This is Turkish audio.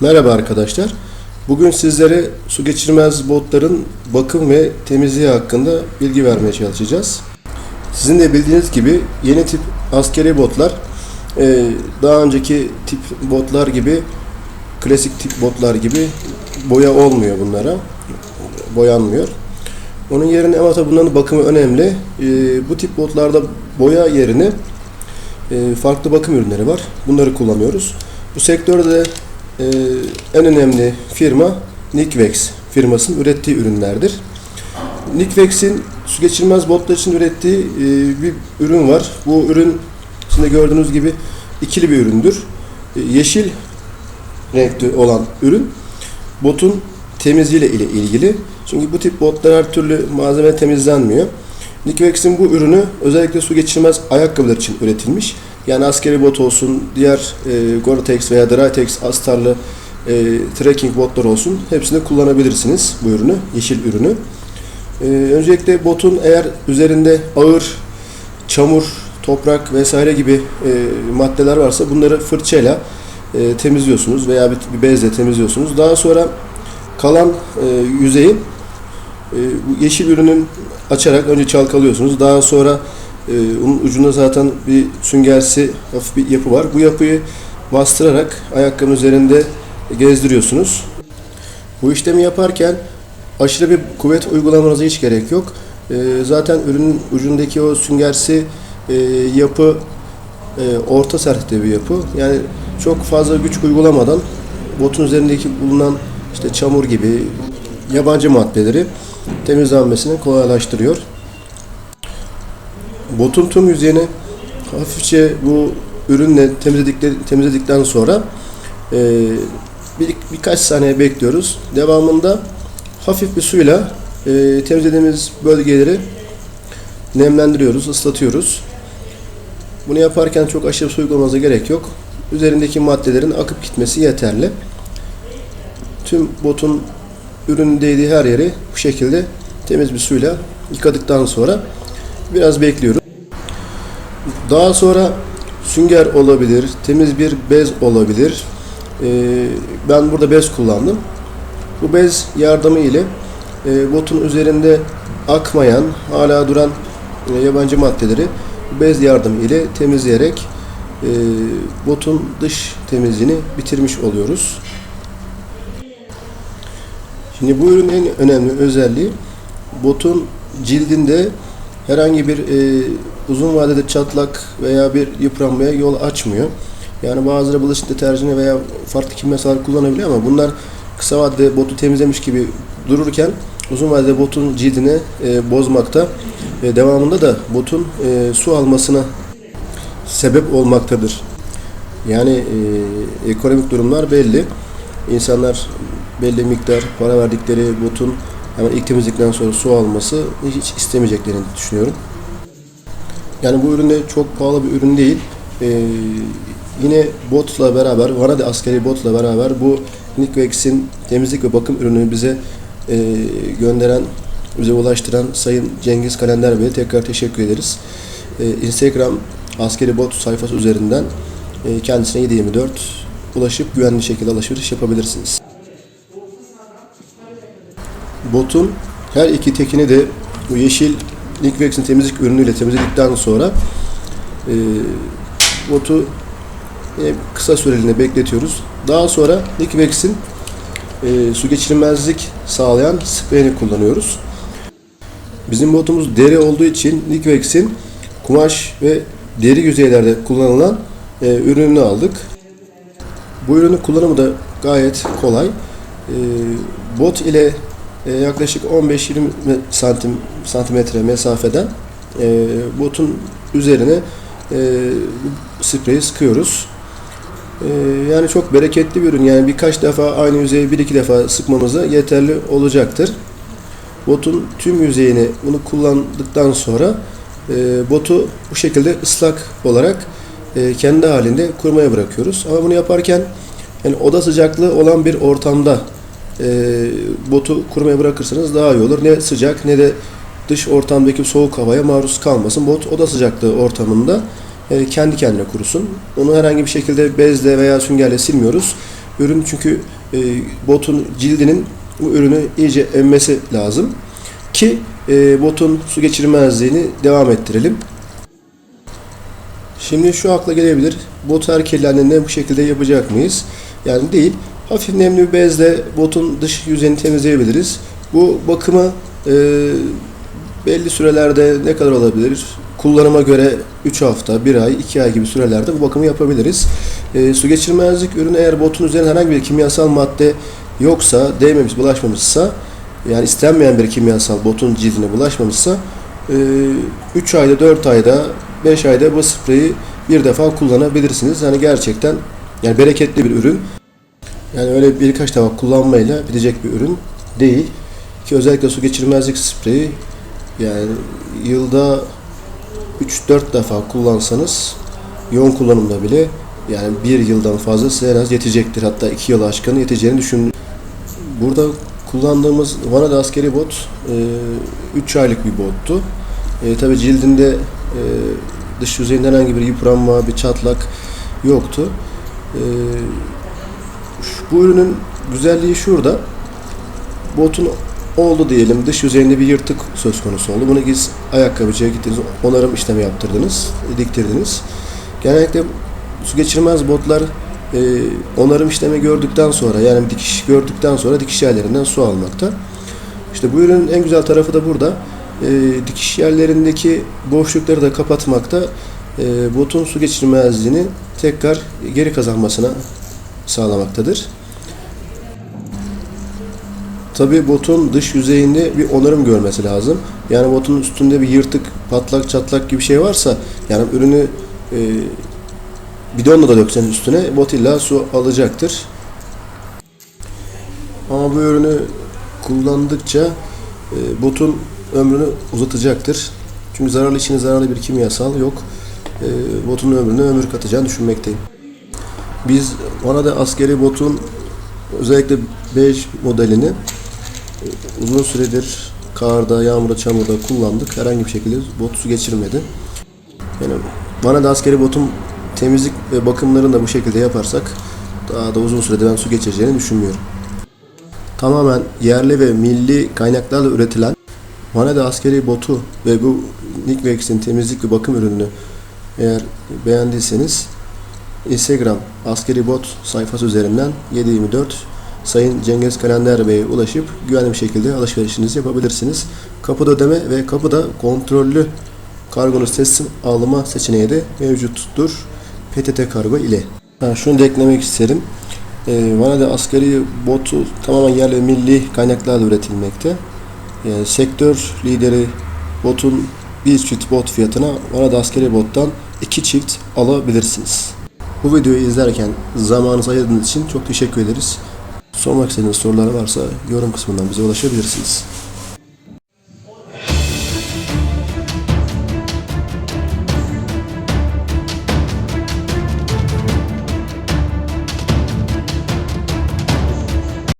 Merhaba arkadaşlar. Bugün sizlere su geçirmez botların bakım ve temizliği hakkında bilgi vermeye çalışacağız. Sizin de bildiğiniz gibi yeni tip askeri botlar e, daha önceki tip botlar gibi klasik tip botlar gibi boya olmuyor bunlara. Boyanmıyor. Onun yerine ama tabii bunların bakımı önemli. E, bu tip botlarda boya yerine e, farklı bakım ürünleri var. Bunları kullanıyoruz. Bu sektörde e, en önemli firma Nikvex firmasının ürettiği ürünlerdir. Nikvex'in su geçirmez botlar için ürettiği e, bir ürün var. Bu ürün içinde gördüğünüz gibi ikili bir üründür. E, yeşil renkli olan ürün botun temizliğiyle ile ilgili. Çünkü bu tip botlar her türlü malzeme temizlenmiyor. Nikvex'in bu ürünü özellikle su geçirmez ayakkabılar için üretilmiş. Yani askeri bot olsun, diğer e, Gore-Tex veya Drytex astarlı e, trekking botlar olsun hepsini kullanabilirsiniz bu ürünü, yeşil ürünü. E, öncelikle botun eğer üzerinde ağır çamur, toprak vesaire gibi e, maddeler varsa bunları fırçayla e, temizliyorsunuz veya bir, bir bezle temizliyorsunuz. Daha sonra kalan e, yüzeyi e, yeşil ürünün açarak önce çalkalıyorsunuz. Daha sonra e, onun ucunda zaten bir süngersi hafif bir yapı var. Bu yapıyı bastırarak ayakkabının üzerinde gezdiriyorsunuz. Bu işlemi yaparken aşırı bir kuvvet uygulamanıza hiç gerek yok. E, zaten ürünün ucundaki o süngersi e, yapı e, orta sertlikte bir yapı. Yani çok fazla güç uygulamadan botun üzerindeki bulunan işte çamur gibi yabancı maddeleri temizlenmesini kolaylaştırıyor. Botun tüm yüzeyini hafifçe bu ürünle temizledikten, sonra e, bir, birkaç saniye bekliyoruz. Devamında hafif bir suyla e, temizlediğimiz bölgeleri nemlendiriyoruz, ıslatıyoruz. Bunu yaparken çok aşırı su uygulamanıza gerek yok. Üzerindeki maddelerin akıp gitmesi yeterli. Tüm botun ürünün değdiği her yeri bu şekilde temiz bir suyla yıkadıktan sonra biraz bekliyoruz. Daha sonra sünger olabilir, temiz bir bez olabilir. Ee, ben burada bez kullandım. Bu bez yardımı ile e, botun üzerinde akmayan, hala duran e, yabancı maddeleri bez yardımı ile temizleyerek e, botun dış temizliğini bitirmiş oluyoruz. Şimdi bu ürünün en önemli özelliği botun cildinde herhangi bir e, uzun vadede çatlak veya bir yıpranmaya yol açmıyor. Yani bazıları bulaşık deterjanı veya farklı kimyasallar kullanabiliyor ama bunlar kısa vadede botu temizlemiş gibi dururken uzun vadede botun cildini e, bozmakta e, devamında da botun e, su almasına sebep olmaktadır. Yani e, ekonomik durumlar belli. İnsanlar belli miktar para verdikleri botun hemen ilk temizlikten sonra su alması hiç istemeyeceklerini düşünüyorum. Yani bu ürün de çok pahalı bir ürün değil. Ee, yine botla beraber, Vanade askeri botla beraber bu Nikvex'in temizlik ve bakım ürününü bize e, gönderen, bize ulaştıran Sayın Cengiz Kalender Bey'e tekrar teşekkür ederiz. Ee, Instagram askeri bot sayfası üzerinden e, kendisine 724 ulaşıp güvenli şekilde alışveriş yapabilirsiniz. Botun her iki tekini de bu yeşil Liquex'in temizlik ürünüyle temizledikten sonra e, botu yine kısa süreliğine bekletiyoruz. Daha sonra Liquex'in e, su geçirmezlik sağlayan spreyini kullanıyoruz. Bizim botumuz deri olduğu için Liquex'in kumaş ve deri yüzeylerde kullanılan e, ürününü aldık. Bu ürünün kullanımı da gayet kolay. E, bot ile e, yaklaşık 15-20 santim santimetre mesafeden e, botun üzerine e, spreyi sıkıyoruz. E, yani çok bereketli bir ürün. Yani birkaç defa aynı yüzeyi bir iki defa sıkmamıza yeterli olacaktır. Botun tüm yüzeyini bunu kullandıktan sonra e, botu bu şekilde ıslak olarak e, kendi halinde kurmaya bırakıyoruz. Ama bunu yaparken yani oda sıcaklığı olan bir ortamda e, botu kurmaya bırakırsanız daha iyi olur. Ne sıcak ne de dış ortamdaki soğuk havaya maruz kalmasın. Bot oda sıcaklığı ortamında e, kendi kendine kurusun. Onu herhangi bir şekilde bezle veya süngerle silmiyoruz. Ürün çünkü e, botun cildinin bu ürünü iyice emmesi lazım ki e, botun su geçirmezliğini devam ettirelim. Şimdi şu akla gelebilir. Bot her kirlendiğinde bu şekilde yapacak mıyız? Yani değil. Hafif nemli bir bezle botun dış yüzeyini temizleyebiliriz. Bu bakımı e, belli sürelerde ne kadar olabilir? Kullanıma göre 3 hafta, 1 ay, 2 ay gibi sürelerde bu bakımı yapabiliriz. E, su geçirmezlik ürünü eğer botun üzerine herhangi bir kimyasal madde yoksa, değmemiş, bulaşmamışsa yani istenmeyen bir kimyasal botun cildine bulaşmamışsa 3 ayda, 4 ayda, 5 ayda bu spreyi bir defa kullanabilirsiniz. Yani gerçekten yani bereketli bir ürün. Yani öyle birkaç defa kullanmayla bitecek bir ürün değil. Ki özellikle su geçirmezlik spreyi yani yılda 3-4 defa kullansanız yoğun kullanımda bile yani bir yıldan fazla size en az yetecektir. Hatta 2 yıl aşkın yeteceğini düşün. Burada kullandığımız Vanada askeri bot 3 aylık bir bottu. E, tabii cildinde e, dış yüzeyinden herhangi bir yıpranma, bir çatlak yoktu. E, bu ürünün güzelliği şurada. Botun oldu diyelim dış yüzeyinde bir yırtık söz konusu oldu. Bunu siz ayakkabıcıya gittiniz, onarım işlemi yaptırdınız, diktirdiniz. Genellikle su geçirmez botlar e, onarım işlemi gördükten sonra yani dikiş gördükten sonra dikiş yerlerinden su almakta. İşte bu ürünün en güzel tarafı da burada. E, dikiş yerlerindeki boşlukları da kapatmakta. E, botun su geçirmezliğini tekrar geri kazanmasına sağlamaktadır. Tabii botun dış yüzeyinde bir onarım görmesi lazım. Yani botun üstünde bir yırtık, patlak, çatlak gibi şey varsa yani ürünü e, bidonla da döksen üstüne bot illa su alacaktır. Ama bu ürünü kullandıkça e, botun ömrünü uzatacaktır. Çünkü zararlı içine zararlı bir kimyasal yok. E, botun ömrüne ömür katacağını düşünmekteyim. Biz ona da askeri botun özellikle bej modelini e, uzun süredir karda, yağmurda, çamurda kullandık. Herhangi bir şekilde bot su geçirmedi. Yani bana da askeri botun temizlik ve bakımlarını da bu şekilde yaparsak daha da uzun sürede ben su geçireceğini düşünmüyorum. Tamamen yerli ve milli kaynaklarla üretilen Vanada askeri botu ve bu Nikvex'in temizlik ve bakım ürününü eğer beğendiyseniz Instagram askeri bot sayfası üzerinden 724 Sayın Cengiz Kalender Bey'e ulaşıp güvenli bir şekilde alışverişinizi yapabilirsiniz. Kapıda ödeme ve kapıda kontrollü kargonuz teslim alma seçeneği de mevcuttur. PTT kargo ile. Ha, şunu da eklemek isterim. Ee, Vanada asgari botu tamamen yerli milli kaynaklarla üretilmekte. Yani sektör lideri botun bir çift bot fiyatına Vanada askeri bottan iki çift alabilirsiniz. Bu videoyu izlerken zamanınızı ayırdığınız için çok teşekkür ederiz. Sormak istediğiniz sorular varsa yorum kısmından bize ulaşabilirsiniz.